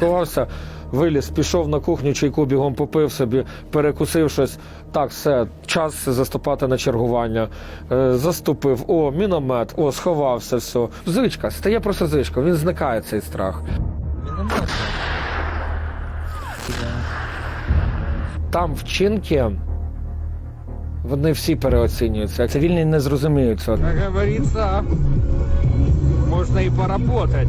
сховався, виліз, пішов на кухню, чайку бігом попив собі, перекусив щось. Так, все, час заступати на чергування. Е, заступив, о, міномет, о, сховався, все. Звичка, стає просто звичка, він зникає цей страх. Міномет. Там вчинки. Вони всі переоцінюються. Цивільні не зрозуміють цього. Как говорится, можно и поработать.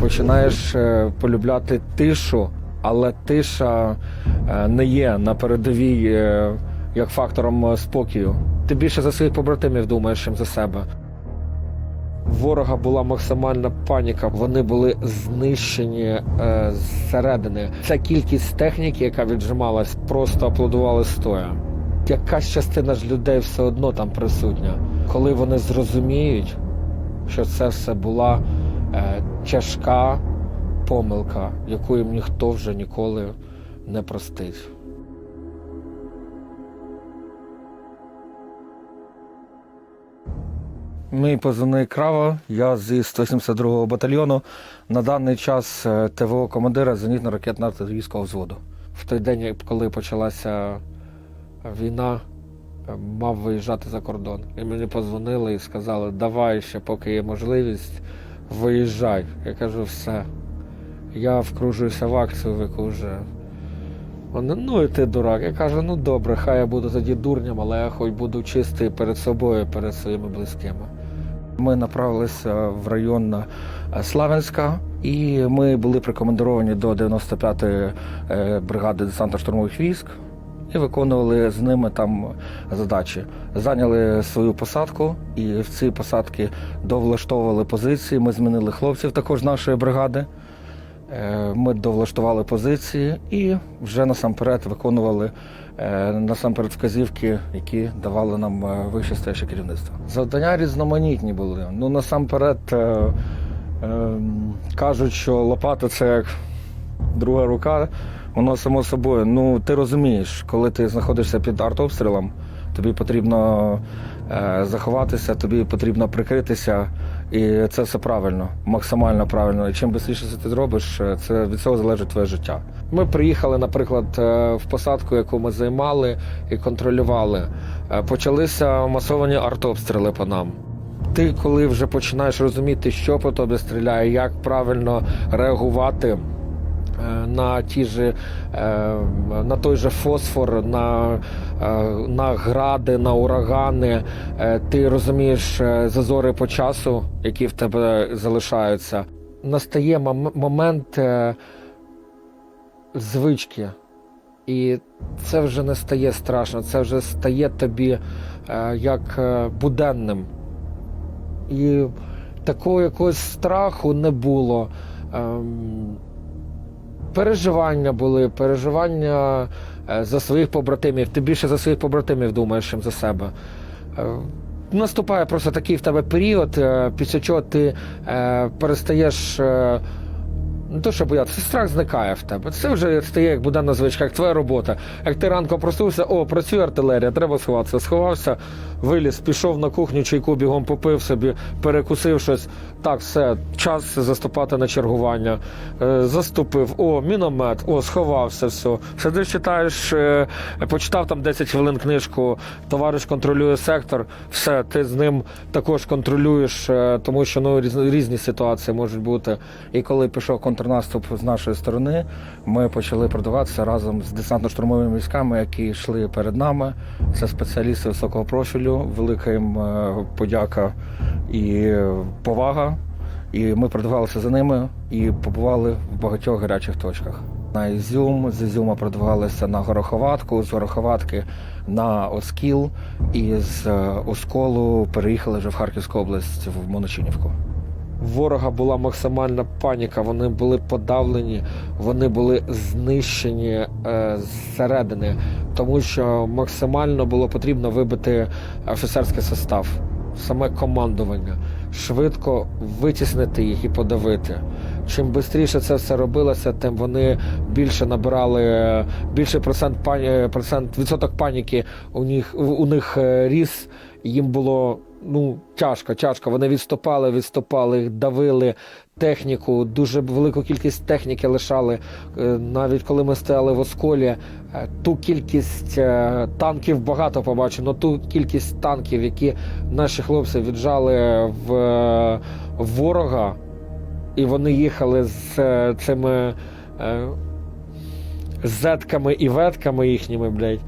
Починаєш е, полюбляти тишу, але тиша е, не є на передовій е, як фактором спокою. Ти більше за своїх побратимів думаєш, чим за себе. Ворога була максимальна паніка. Вони були знищені е, зсередини. Ця кількість техніки, яка віджималась, просто аплодували стоя. Якась частина ж людей все одно там присутня. Коли вони зрозуміють, що це все була тяжка помилка, яку їм ніхто вже ніколи не простить. Мій позивний Крава, я зі 172-го батальйону. На даний час е, ТВО командира зенітно-ракетно-артилерійського взводу. В той день, коли почалася війна, е, мав виїжджати за кордон. І мені подзвонили і сказали, давай ще, поки є можливість, виїжджай. Я кажу, все. Я вкружуюся в акцію, яку вже. Вони, ну і ти дурак. Я кажу, ну добре, хай я буду тоді дурням, але я хоч буду чистий перед собою, перед своїми близькими. Ми направилися в район е, Славянська, і ми були прикомандировані до 95-ї е, бригади десантно-штурмових військ і виконували з ними там задачі. Зайняли свою посадку, і в ці посадки довлаштовували позиції. Ми змінили хлопців також нашої бригади. Е, Ми довлаштували позиції і вже насамперед виконували е, насамперед вказівки, які давали нам е, вище стояще керівництво. Завдання різноманітні були. Ну насамперед е, е, кажуть, що лопата це як друга рука, воно само собою. Ну ти розумієш, коли ти знаходишся під артобстрілом, тобі потрібно е, заховатися, тобі потрібно прикритися. І це все правильно, максимально правильно. І чим швидше ти зробиш, е, це від цього залежить твоє життя. Ми приїхали, наприклад, е, в посадку, яку ми займали і контролювали. Е, Почалися масовані артобстріли по нам. Ти, коли вже починаєш розуміти, що по тобі стріляє, як правильно реагувати на ті же, е, на той же фосфор, на, е, на гради, на урагани, е, ти розумієш е, зазори по часу, які в тебе залишаються. Настає момент е, звички. І це вже не стає страшно, це вже стає тобі е, як е, буденним. І такого якогось страху не було. Переживання були, переживання е, за своїх побратимів. Ти більше за своїх побратимів думаєш, чим за себе. Е, Наступає просто такий в тебе період, е, після чого ти перестаєш. Не то, що боятися, страх зникає в тебе. Це вже стає як буденна звичка, як твоя робота. Як ти ранком проснувся, о, працює артилерія, треба сховатися. Сховався, виліз, пішов на кухню, чайку бігом попив собі, перекусив щось. Так, все, час заступати на чергування. Е, заступив, о, міномет, о, сховався, все. Сидиш, читаєш, е, почитав там 10 хвилин книжку, товариш контролює сектор, все, ти з ним також контролюєш, е, тому що ну, різ- різні ситуації можуть бути. І коли пішов контрнаступ з нашої сторони, ми почали продаватися разом з десантно-штурмовими військами, які йшли перед нами. Це спеціалісти високого профілю, велика їм е, подяка і повага. І ми продавалися за ними і побували в багатьох гарячих точках. На Ізюм, з Ізюма продавалися на Гороховатку, з Гороховатки на Оскіл, і з е, Осколу переїхали вже в Харківську область в Моночинівку. Ворога була максимальна паніка, вони були подавлені, вони були знищені е, зсередини, тому що максимально було потрібно вибити офіцерський состав, саме командування, швидко витіснити їх і подавити. Чим швидше це все робилося, тим вони більше набирали е, більше процент пані, процент відсоток паніки у них у них е, ріс. Їм було ну, тяжко, тяжко. Вони відступали, відступали, давили техніку, дуже велику кількість техніки лишали. Е, Навіть коли ми стояли в Осколі, е, ту кількість е, танків багато побачив, але ту кількість танків, які наші хлопці віджали в ворога, і вони їхали з цими зетками і ветками їхніми, блядь.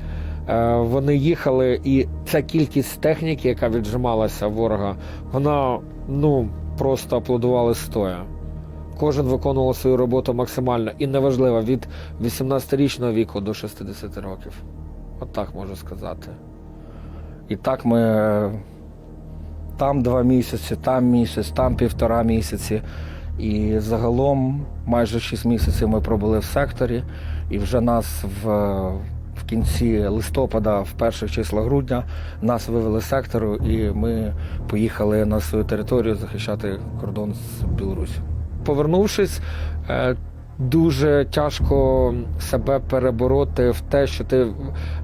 Е, Вони їхали, і ця кількість техніки, яка віджималася ворога, вона ну просто аплодували стоя. Кожен виконував свою роботу максимально і неважливо від 18-річного віку до 60 років. От так можу сказати. І так ми там два місяці, там місяць, там півтора місяці. І загалом майже 6 місяців ми пробули в секторі, і вже нас в кінці листопада, в перших числах грудня, нас вивели з сектору, і ми поїхали на свою територію захищати кордон з Білорусі. Повернувшись, е, дуже тяжко себе перебороти в те, що ти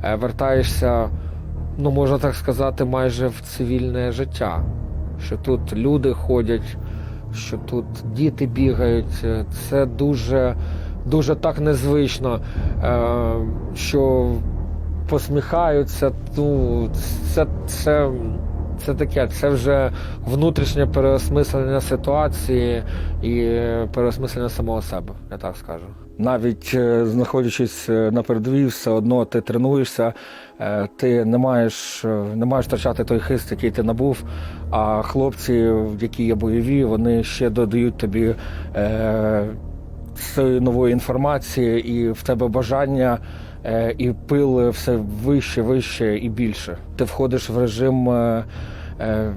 е, вертаєшся, ну можна так сказати, майже в цивільне життя. Що тут люди ходять, що тут діти бігають. Це дуже, дуже так незвично, е, що посміхаються. Ну, це, це, це таке, це вже внутрішнє переосмислення ситуації і переосмислення самого себе, я так скажу. Навіть е, знаходячись е, на передовій, все одно ти тренуєшся, ти не маєш, не маєш втрачати той хист, який ти набув. А хлопці, які є бойові, вони ще додають тобі цієї нової інформації, і в тебе бажання е, і пил все вище, вище і більше. Ти входиш в режим, е, е,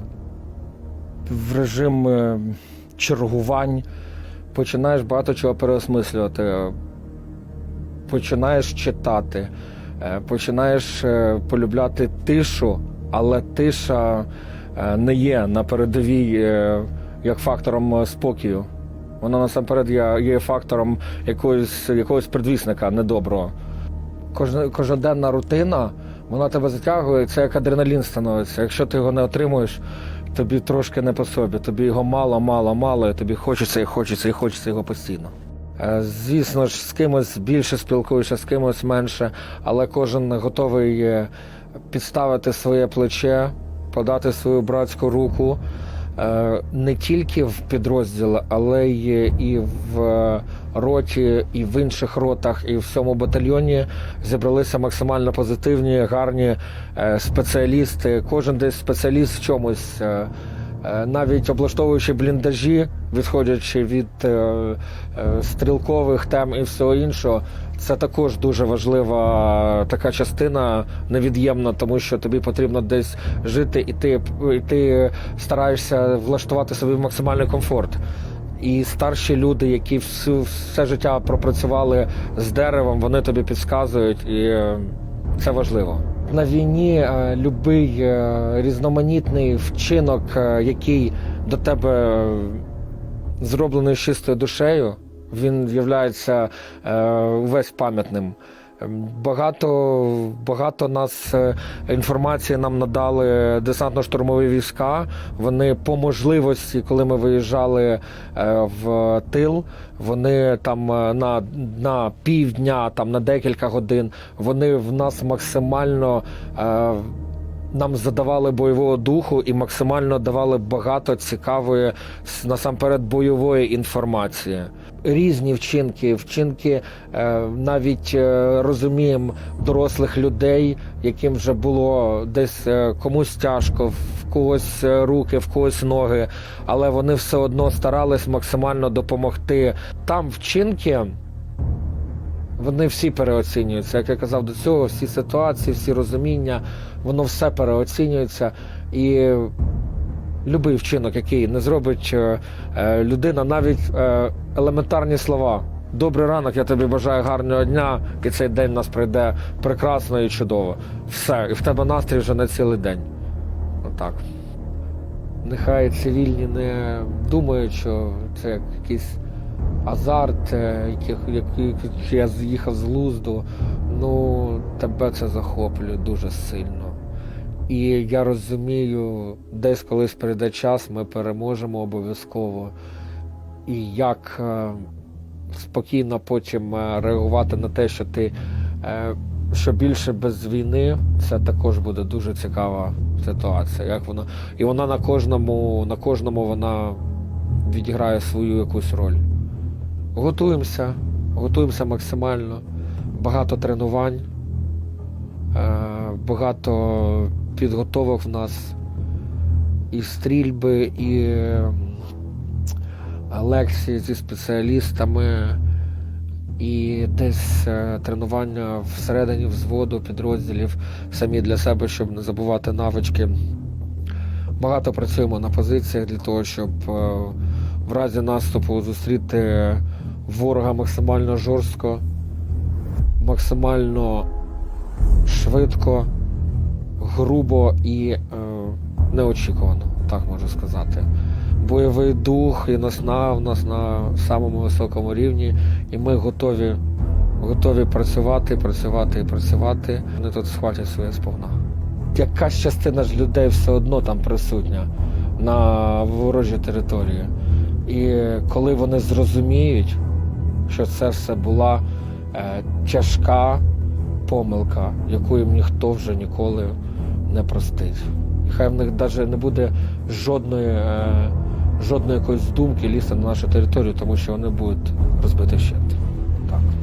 в режим чергувань, починаєш багато чого переосмислювати, починаєш читати, починаєш полюбляти тишу, але тиша не є на передовій як фактором спокою. Вона насамперед є, фактором якогось, якогось предвісника недоброго. Кожна, кожноденна рутина, вона тебе затягує, це як адреналін становиться. Якщо ти його не отримуєш, тобі трошки не по собі, тобі його мало, мало, мало, і тобі хочеться і хочеться, і хочеться його постійно. Е, Звісно ж, з кимось більше спілкуєшся, з кимось менше, але кожен готовий е, підставити своє плече, подати свою братську руку не тільки в підрозділ, але й і в е, роті, і в інших ротах, і в всьому батальйоні зібралися максимально позитивні, гарні е, спеціалісти. Кожен десь спеціаліст в чомусь. Е, навіть облаштовуючи бліндажі, відходячи від е, е, стрілкових тем і всього іншого, це також дуже важлива така частина, невід'ємна, тому що тобі потрібно десь жити, і ти, і ти стараєшся влаштувати собі максимальний комфорт. І старші люди, які всю, все життя пропрацювали з деревом, вони тобі підказують, і це важливо. На війні е, любий е, різноманітний вчинок, е, який до тебе зроблений чистою душею, він є увесь пам'ятним. Ем, Багато, багато нас е, інформації нам надали десантно-штурмові війська. Вони по можливості, коли ми виїжджали е, в тил, вони там е, на, на півдня, там на декілька годин, вони в нас максимально. нам задавали бойового духу і максимально давали багато цікавої насамперед бойової інформації. Різні вчинки, вчинки е, навіть е, розуміємо дорослих людей, яким вже було десь е, комусь тяжко, в когось руки, в когось ноги, але вони все одно старались максимально допомогти. Там вчинки. Вони всі переоцінюються. Як я казав до цього, всі ситуації, всі розуміння, воно все переоцінюється. І будь-який вчинок, який не зробить е, е, людина, навіть е, елементарні слова. Добрий ранок, я тобі бажаю гарного дня, і цей день у нас пройде прекрасно і чудово. Все, і в тебе настрій вже на цілий день. Отак. Нехай цивільні не думають, що це якийсь азарт, який я з'їхав з глузду, ну тебе це захоплює дуже сильно. І я розумію, десь колись прийде час, ми переможемо обов'язково. І як е, спокійно потім е, реагувати на те, що ти е, що більше без війни, це також буде дуже цікава ситуація. Як вона, і вона на кожному, на кожному вона відіграє свою якусь роль. Готуємося, готуємося максимально, багато тренувань, багато підготовок в нас, і стрільби, і е, лекції зі спеціалістами, і десь е, тренування всередині взводу, підрозділів, самі для себе, щоб не забувати навички. Багато працюємо на позиціях для того, щоб е, в разі наступу зустріти ворога максимально жорстко, максимально швидко, грубо і е, неочікувано, так можу сказати. Бойовий дух і насна в нас на самому високому рівні, і ми готові, готові працювати, працювати і працювати. Вони тут схватять своє сповна. Якась частина ж людей все одно там присутня на ворожій території. І коли вони зрозуміють, що це все була е, тяжка помилка, яку їм ніхто вже ніколи не простить. І хай в них навіть не буде жодної, е, жодної якоїсь думки лізти на нашу територію, тому що вони будуть розбиті ще.